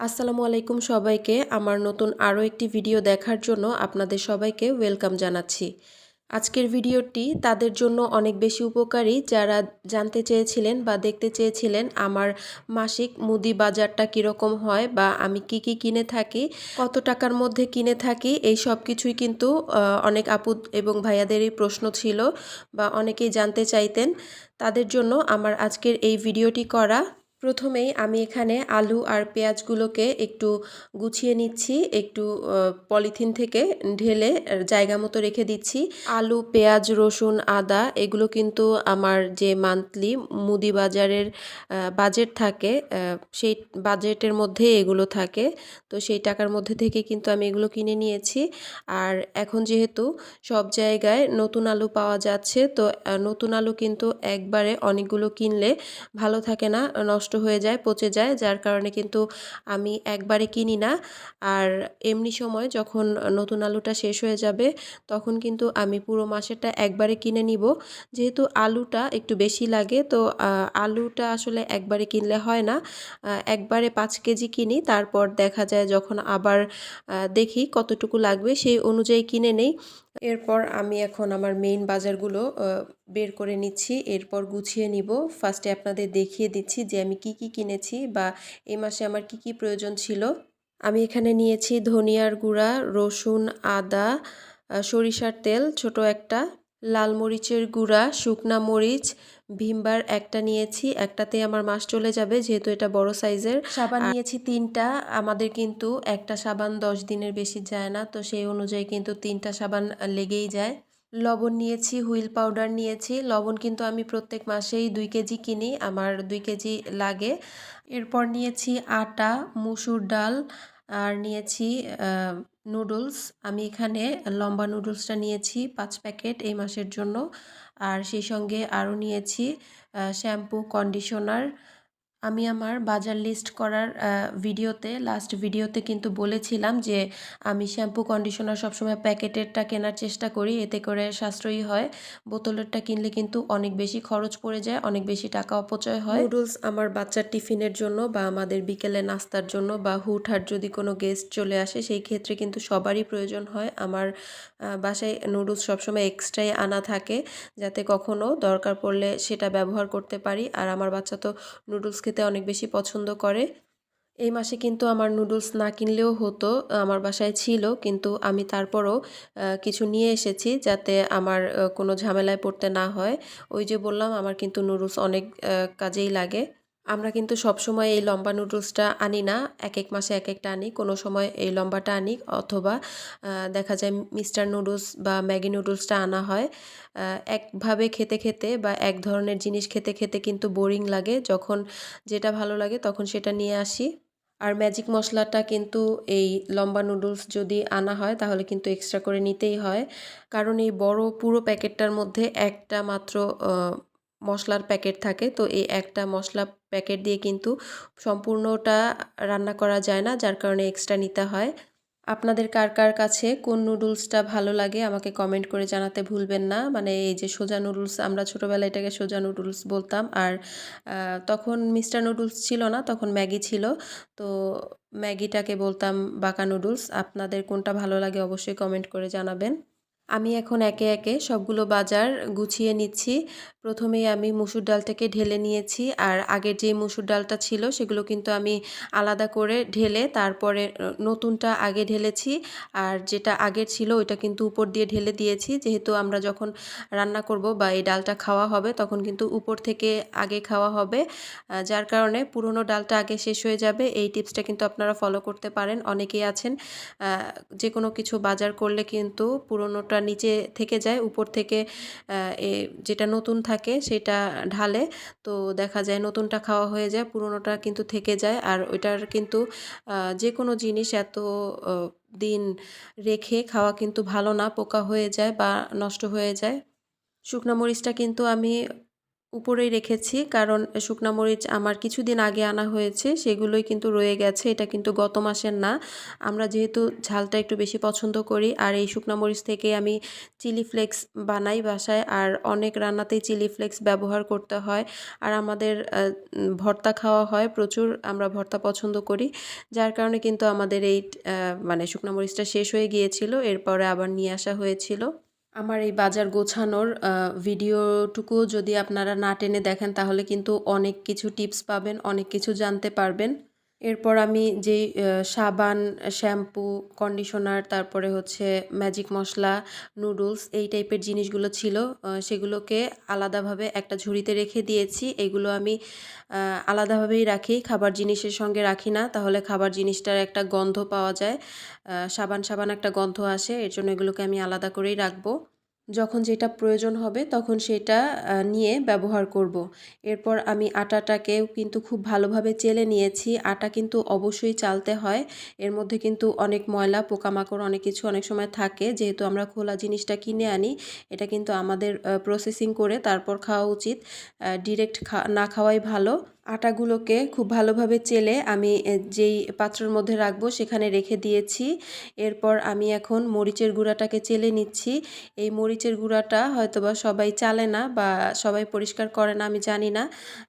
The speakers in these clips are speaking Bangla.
আসসালামু আলাইকুম সবাইকে। আমার নতুন আরও একটি ভিডিও দেখার জন্য আপনাদের সবাইকে ওয়েলকাম জানাচ্ছি। আজকের ভিডিওটি তাদের জন্য অনেক বেশি উপকারী। যারা জানতে চেয়েছিলেন বা দেখতে চেয়েছিলেন আমার মাসিক মুদি বাজারটা কীরকম হয় বা আমি কি কি কিনে থাকি, কত টাকার মধ্যে কিনে থাকি, এই সব কিছুই কিন্তু অনেক আপু এবং ভাইয়াদেরই প্রশ্ন ছিল বা অনেকেই জানতে চাইতেন। তাদের জন্য আমার আজকের এই ভিডিওটি করা প্রথমেই আমি এখানে আলু আর পেঁয়াজগুলোকে একটু গুছিয়ে নিচ্ছি, একটু পলিথিন থেকে ঢেলে জায়গা মতো রেখে দিচ্ছি। আলু, পেঁয়াজ, রসুন, আদা এগুলো কিন্তু আমার যে মান্থলি মুদি বাজারের বাজেট থাকে সেই বাজেটের মধ্যে এগুলো থাকে। তো সেই টাকার মধ্যে থেকে কিন্তু আমি এগুলো কিনে নিয়েছি। আর এখন যেহেতু সব জায়গায় নতুন আলু পাওয়া যাচ্ছে, তো নতুন আলু কিন্তু একবারে অনেকগুলো কিনলে ভালো থাকে না, নষ্ট হয়ে যায়, পচে যায়, যার কারণে কিন্তু আমি একবারে কিনি না। আর এমনি সময় যখন নতুন আলুটা শেষ হয়ে যাবে, তখন কিন্তু আমি পুরো মাসেরটা একবারে কিনে নিব। যেহেতু আলুটা একটু বেশি লাগে, তো আলুটা আসলে একবারে কিনলে হয় না। একবারে পাঁচ কেজি কিনি, তারপর দেখা যায় যখন আবার দেখি কতটুকু লাগবে, সেই অনুযায়ী কিনে নেই। এরপর আমি এখন আমার মেইন বাজারগুলো বের করে নিচ্ছি। এরপর গুছিয়ে নিব। ফার্স্টে আপনাদের দেখিয়ে দিচ্ছি যে আমি কি কি কিনেছি বা এই মাসে আমার কি কি প্রয়োজন ছিল। আমি এখানে নিয়েছি ধনিয়ার গুঁড়া, রসুন, আদা সরিষার তেল, ছোট একটা, লাল মরিচের গুঁড়া, শুকনা মরিচ ভিমবার একটা নিয়েছি একটাতে আমার মাস চলে যাবে যেহেতু এটা বড় সাইজের। সাবান নিয়েছি তিনটা আমাদের কিন্তু একটা সাবান দশ দিনের বেশি যায় না তো সেই অনুযায়ী কিন্তু তিনটা সাবান লেগেই যায়। লবণ নিয়েছি হুইল পাউডার নিয়েছি লবণ কিন্তু আমি প্রত্যেক মাসেই দুই কেজি কিনি আমার দুই কেজি লাগে। এরপর নিয়েছি আটা মুসুর ডাল আর নিয়েছি নুডলস। আমি এখানে লম্বা নুডলসটা নিয়েছি পাঁচ প্যাকেট এই মাসের জন্য। আর সেই সঙ্গে আরও নিয়েছি শ্যাম্পু, কন্ডিশনার আমি আমার বাজার লিস্ট করার ভিডিওতে লাস্ট ভিডিওতে কিন্তু বলেছিলাম যে আমি শ্যাম্পু কন্ডিশনার সবসময় প্যাকেটেরটা কেনার চেষ্টা করি, এতে করে সাশ্রয়ী হয়। বোতলেরটা কিনলে কিন্তু অনেক বেশি খরচ পড়ে যায়, অনেক বেশি টাকা অপচয় হয়। নুডলস আমার বাচ্চার টিফিনের জন্য বা আমাদের বিকেলে নাস্তার জন্য বা হুটহাট যদি কোনো গেস্ট চলে আসে, সেই ক্ষেত্রে কিন্তু সবারই প্রয়োজন হয়। আমার বাসায় নুডলস সবসময় এক্সট্রাই আনা থাকে, যাতে কখনো দরকার পড়লে সেটা ব্যবহার করতে পারি। আর আমার বাচ্চা তো নুডলস খেতে অনেক বেশি পছন্দ করে। এই মাসে কিন্তু আমার নুডলস না কিনলেও হতো, আমার বাসায় ছিল, কিন্তু আমি তারপরও কিছু নিয়ে এসেছি যাতে আমার কোনো ঝামেলায় পড়তে না হয়। ওই যে বললাম, আমার কিন্তু নুডলস অনেক কাজেই লাগে। আমরা কিন্তু সব সময় এই লম্বা নুডলসটা আনি না এক এক মাসে এক একটা আনি, কোনো সময় এই লম্বাটা আনি, অথবা দেখা যায় মিস্টার নুডলস বা ম্যাগি নুডলসটা আনা হয়। একভাবে খেতে খেতে বা এক ধরনের জিনিস খেতে খেতে কিন্তু বোরিং লাগে। যখন যেটা ভালো লাগে তখন সেটা নিয়ে আসি। আর ম্যাজিক মশলাটা কিন্তু এই লম্বা নুডলস যদি আনা হয় তাহলে কিন্তু এক্সট্রা করে নিতেই হয়। কারণ এই বড় পুরো প্যাকেটটার মধ্যে একটা মাত্র মশলার প্যাকেট থাকে। তো এই একটা মশলা প্যাকেট দিয়ে কিন্তু সম্পূর্ণটা রান্না করা যায় না, যার কারণে এক্সট্রা নিতে হয়। আপনাদের কার কার কাছে কোন নুডলসটা ভালো লাগে আমাকে কমেন্ট করে জানাতে ভুলবেন না। মানে এই যে সোজা নুডলস আমরা ছোটোবেলায় এটাকে সোজা নুডলস বলতাম। আর তখন মিস্টার নুডলস ছিল না, তখন ম্যাগি ছিল। তো ম্যাগিটাকে বলতাম বাঁকা নুডলস আপনাদের কোনটা ভালো লাগে অবশ্যই কমেন্ট করে জানাবেন। আমি এখন একে একে সবগুলো বাজার গুছিয়ে নিচ্ছি। প্রথমেই আমি মুসুর ডালটাকে ঢেলে নিয়েছি আর আগের যে মুসুর ডালটা ছিল সেগুলো কিন্তু আমি আলাদা করে ঢেলে তারপরে নতুনটা আগে ঢেলেছি আর যেটা আগের ছিল ওইটা কিন্তু উপর দিয়ে ঢেলে দিয়েছি। যেহেতু আমরা যখন রান্না করব বা এই ডালটা খাওয়া হবে তখন কিন্তু উপর থেকে আগে খাওয়া হবে। যার কারণে পুরনো ডালটা আগে শেষ হয়ে যাবে। এই টিপসটা কিন্তু আপনারা ফলো করতে পারেন। অনেকেই আছেন যে কোনো কিছু বাজার করলে কিন্তু পুরনোটা পুরোটা নিচে থেকে যায়, উপর থেকে যেটা নতুন থাকে সেটা ঢালে। তো দেখা যায় নতুনটা খাওয়া হয়ে যায়, পুরনোটা কিন্তু থেকে যায়। আর ওইটার কিন্তু যে কোনো জিনিস এত দিন রেখে খাওয়া কিন্তু ভালো না, পোকা হয়ে যায় বা নষ্ট হয়ে যায়। শুকনো মরিচটা কিন্তু আমি উপরেই রেখেছি, কারণ শুকনা মরিচ আমার কিছুদিন আগে আনা হয়েছে, সেগুলোই কিন্তু রয়ে গেছে, এটা কিন্তু গত মাসের না। আমরা যেহেতু ঝালটা একটু বেশি পছন্দ করি, আর এই শুকনা মরিচ থেকে আমি চিলি ফ্লেক্স বানাই বাসায়, আর অনেক রান্নাতেই চিলি ফ্লেক্স ব্যবহার করতে হয়, আর আমাদের ভর্তা খাওয়া হয় প্রচুর, আমরা ভর্তা পছন্দ করি, যার কারণে কিন্তু আমাদের এই মানে শুকনা মরিচটা শেষ হয়ে গিয়েছিল, এরপরে আবার নিয়ে আসা হয়েছিল। আমার এই বাজার গোছানোর ভিডিওটুকু যদি আপনারা না টেনে দেখেন, তাহলে কিন্তু অনেক কিছু টিপস পাবেন, অনেক কিছু জানতে পারবেন। এরপর আমি যেই সাবান, শ্যাম্পু, কন্ডিশনার, তারপরে হচ্ছে ম্যাজিক মশলা, নুডলস, এই টাইপের জিনিসগুলো ছিল সেগুলোকে আলাদাভাবে একটা ঝুড়িতে রেখে দিয়েছি। এগুলো আমি আলাদাভাবেই রাখি, খাবার জিনিসের সঙ্গে রাখি না, তাহলে খাবার জিনিসটার একটা গন্ধ পাওয়া যায় সাবান সাবান একটা গন্ধ আসে, এর জন্য এগুলোকে আমি আলাদা করেই রাখব। যখন যেটা প্রয়োজন হবে তখন সেটা নিয়ে ব্যবহার করব। এরপর আমি আটাটাকেও কিন্তু খুব ভালোভাবে চেলে নিয়েছি। আটা কিন্তু অবশ্যই চালতে হয়। এর মধ্যে কিন্তু অনেক ময়লা, পোকামাকড়, অনেক কিছু অনেক সময় থাকে। যেহেতু আমরা খোলা জিনিসটা কিনে আনি, এটা কিন্তু আমাদের প্রসেসিং করে তারপর খাওয়া উচিত। ডিরেক্ট খা, না খাওয়াই ভালো। আটাগুলোকে খুব ভালোভাবে চেলে আমি যেই পাত্রের মধ্যে রাখব সেখানে রেখে দিয়েছি। এরপর আমি এখন মরিচের গুঁড়াটাকে চেলে নিচ্ছি। এই মরিচের গুঁড়াটা হয়তোবা সবাই চালে না বা সবাই পরিষ্কার করে না, আমি জানি না।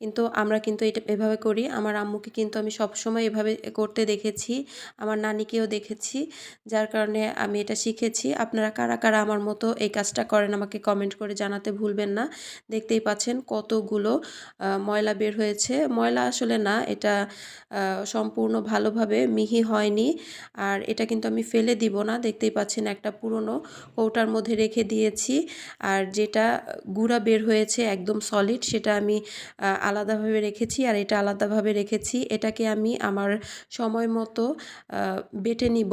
কিন্তু আমরা কিন্তু এটা এভাবে করি। আমার আম্মুকে কিন্তু আমি সবসময় এভাবে করতে দেখেছি, আমার নানিকেও দেখেছি, যার কারণে আমি এটা শিখেছি। আপনারা কারা কারা আমার মতো এই কাজটা করেন আমাকে কমেন্ট করে জানাতে ভুলবেন না। দেখতেই পাচ্ছেন কতগুলো ময়লা বের হয়েছে। ময়লা আসলে না, এটা সম্পূর্ণ ভালোভাবে মিহি হয়নি। আর এটা কিন্তু আমি ফেলে দিব না, দেখতেই পাচ্ছেন একটা পুরনো কৌটার মধ্যে রেখে দিয়েছি। আর যেটা গুঁড়া বের হয়েছে একদম সলিড সেটা আমি আলাদাভাবে রেখেছি। আর এটা আলাদাভাবে রেখেছি, এটাকে আমি আমার সময় মতো বেটে নিব।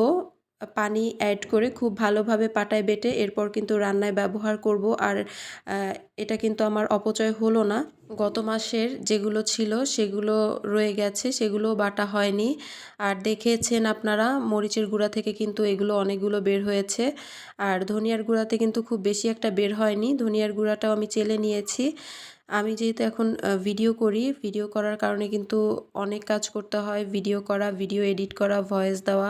পানি অ্যাড করে খুব ভালোভাবে পাটায় বেটে এরপর কিন্তু রান্নায় ব্যবহার করব। আর এটা কিন্তু আমার অপচয় হলো না। গত মাসের যেগুলো ছিল সেগুলো রয়ে গেছে সেগুলো বাটা হয়নি। আর দেখেছেন আপনারা, মরিচের গুঁড়া থেকে কিন্তু এগুলো অনেকগুলো বের হয়েছে। আর ধনিয়ার গুঁড়াতে কিন্তু খুব বেশি একটা বের হয়নি। ধনিয়ার গুঁড়াটাও আমি চেলে নিয়েছি। আমি যেহেতু এখন ভিডিও করি ভিডিও করার কারণে কিন্তু অনেক কাজ করতে হয়। ভিডিও করা ভিডিও এডিট করা ভয়েস দেওয়া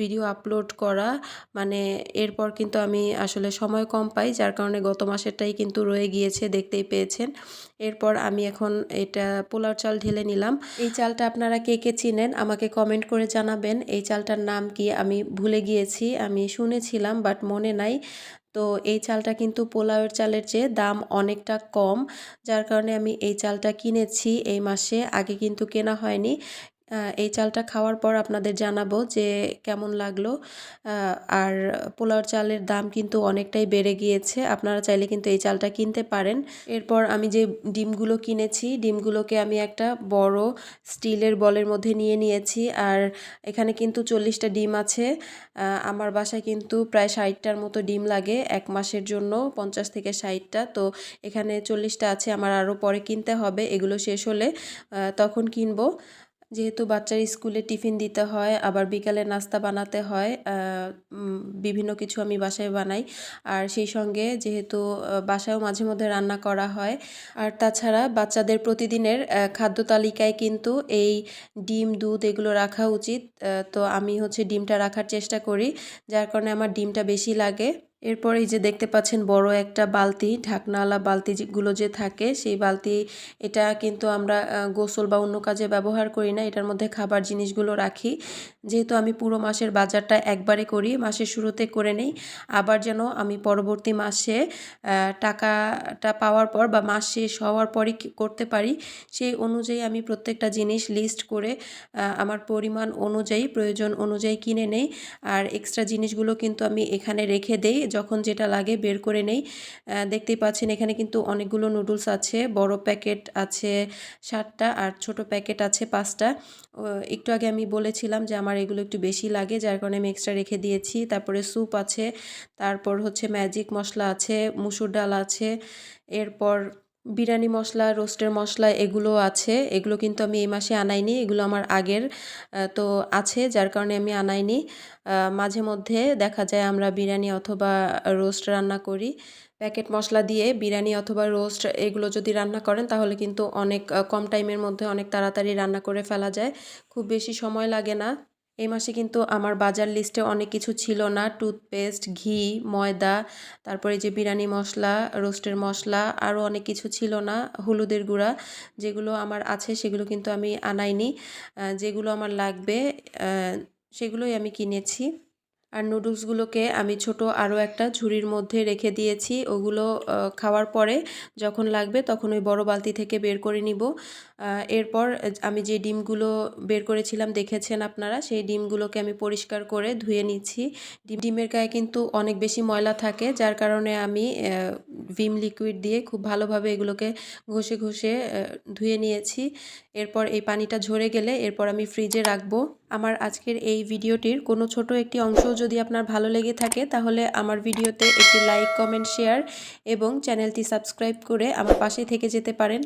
ভিডিও আপলোড করা মানে এরপর কিন্তু আমি আসলে সময় কম পাই, যার কারণে গত মাসেরটাই কিন্তু রয়ে গিয়েছে, দেখতেই পেয়েছেন। এরপর আমি এখন এটা পোলাও চাল ঢেলে নিলাম। এই চালটা আপনারা কে কে চিনেন, আমাকে কমেন্ট করে জানাবেন। এই চালটার নাম কি আমি ভুলে গিয়েছি, আমি শুনেছিলাম বাট মনে নাই। তো এই চালটা কিন্তু পোলাওয়ের চালের চেয়ে দাম অনেকটা কম। যার কারণে আমি এই চালটা কিনেছি এই মাসে, আগে কিন্তু কেনা হয়নি। এই চালটা খাওয়ার পর আপনাদের জানাব যে কেমন লাগল। আর পোলাওর চালের দাম কিন্তু অনেকটাই বেড়ে গিয়েছে। আপনারা চাইলে কিন্তু এই চালটা কিনতে পারেন। এরপর আমি যে ডিমগুলো কিনেছি, ডিমগুলোকে আমি একটা বড় স্টিলের বলের মধ্যে নিয়ে নিয়েছি। আর এখানে কিন্তু চল্লিশটা ডিম আছে। আমার বাসায় কিন্তু প্রায় ষাটটার মতো ডিম লাগে। এক মাসের জন্য পঞ্চাশ থেকে ষাটটা। তো এখানে চল্লিশটা আছে, আমার আরও পরে কিনতে হবে। এগুলো শেষ হলে তখন কিনবো। যেহেতু বাচ্চার স্কুলে টিফিন দিতে হয়, আবার বিকালে নাস্তা বানাতে হয় বিভিন্ন কিছু আমি বাসায় বানাই। আর সেই সঙ্গে যেহেতু বাসায়ও মাঝে মধ্যে রান্না করা হয়। আর তাছাড়া বাচ্চাদের প্রতিদিনের খাদ্য তালিকায় কিন্তু এই ডিম, দুধ এগুলো রাখা উচিত। তো আমি হচ্ছে ডিমটা রাখার চেষ্টা করি, যার কারণে আমার ডিমটা বেশি লাগে। এরপর এই যে দেখতে পাচ্ছেন বড় একটা বালতি, ঢাকনাওয়ালা বালতিগুলো যে থাকে, সেই বালতি, এটা কিন্তু আমরা গোসল বা অন্য কাজে ব্যবহার করি না। এটার মধ্যে খাবার জিনিসগুলো রাখি। যেহেতু আমি পুরো মাসের বাজারটা একবারে করি, মাসের শুরুতে করে নেই, আবার যেন আমি পরবর্তী মাসে টাকাটা পাওয়ার পর বা মাস শেষ হওয়ার পরই করতে পারি, সেই অনুযায়ী আমি প্রত্যেকটা জিনিস লিস্ট করে আমার পরিমাণ অনুযায়ী, প্রয়োজন অনুযায়ী কিনে নেই। আর এক্সট্রা জিনিসগুলো কিন্তু আমি এখানে রেখে দেই। যখন যেটা লাগে বের করে নেই। দেখতেই পাচ্ছেন এখানে কিন্তু অনেকগুলো নুডলস আছে, বড় প্যাকেট আছে সাতটা আর ছোট প্যাকেট আছে পাঁচটা। একটু আগে আমি বলেছিলাম যে আমার এগুলো একটু বেশি লাগে, যার কারণে আমি এক্সট্রা রেখে দিয়েছি। তারপরে স্যুপ আছে, তারপর হচ্ছে ম্যাজিক মশলা আছে, মুসুর ডাল আছে, এরপর বিরিয়ানি মশলা, রোস্টের মশলা এগুলো আছে। এগুলো কিন্তু আমি এই মাসে আনাইনি, এগুলো আমার আগের তো আছে, যার কারণে আমি আনাইনি। মাঝে মধ্যে দেখা যায় আমরা বিরিয়ানি অথবা রোস্ট রান্না করি। প্যাকেট মশলা দিয়ে বিরিয়ানি অথবা রোস্ট এগুলো যদি রান্না করেন, তাহলে কিন্তু অনেক কম টাইমের মধ্যে অনেক তাড়াতাড়ি রান্না করে ফেলা যায়। খুব বেশি সময় লাগে না। এই মাসে কিন্তু আমার বাজার লিস্টে অনেক কিছু ছিল না। টুথপেস্ট, ঘি, ময়দা, তারপরে যে বিরিয়ানি মশলা, রোস্টের মশলা, আরও অনেক কিছু ছিল না, হলুদের গুঁড়া যেগুলো আমার আছে সেগুলো কিন্তু আমি আনাইনি। যেগুলো আমার লাগবে সেগুলোই আমি কিনেছি। আর নুডলসগুলোকে আমি ছোট আরও একটা ঝুড়ির মধ্যে রেখে দিয়েছি। ওগুলো খাওয়ার পরে যখন লাগবে তখন ওই বড় বালতি থেকে বের করে নিব। এরপর আমি যে ডিমগুলো বের করেছিলাম, দেখেছেন আপনারা? সেই ডিমগুলোকে আমি পরিষ্কার করে ধুয়ে নিচ্ছি। ডিম, ডিমের গায়ে কিন্তু অনেক বেশি ময়লা থাকে, যার কারণে আমি ভিম লিকুইড দিয়ে খুব ভালোভাবে এগুলোকে ঘষে ঘষে ধুয়ে নিয়েছি। এরপর এই পানিটা ঝরে গেলে এরপর আমি ফ্রিজে রাখব। আমার আজকের এই ভিডিওটির কোনো ছোট একটি অংশ যদি আপনার ভালো লেগে থাকে, তাহলে আমার ভিডিওতে একটি লাইক কমেন্ট শেয়ার এবং চ্যানেলটি সাবস্ক্রাইব করে আমার পাশে থেকে যেতে পারেন।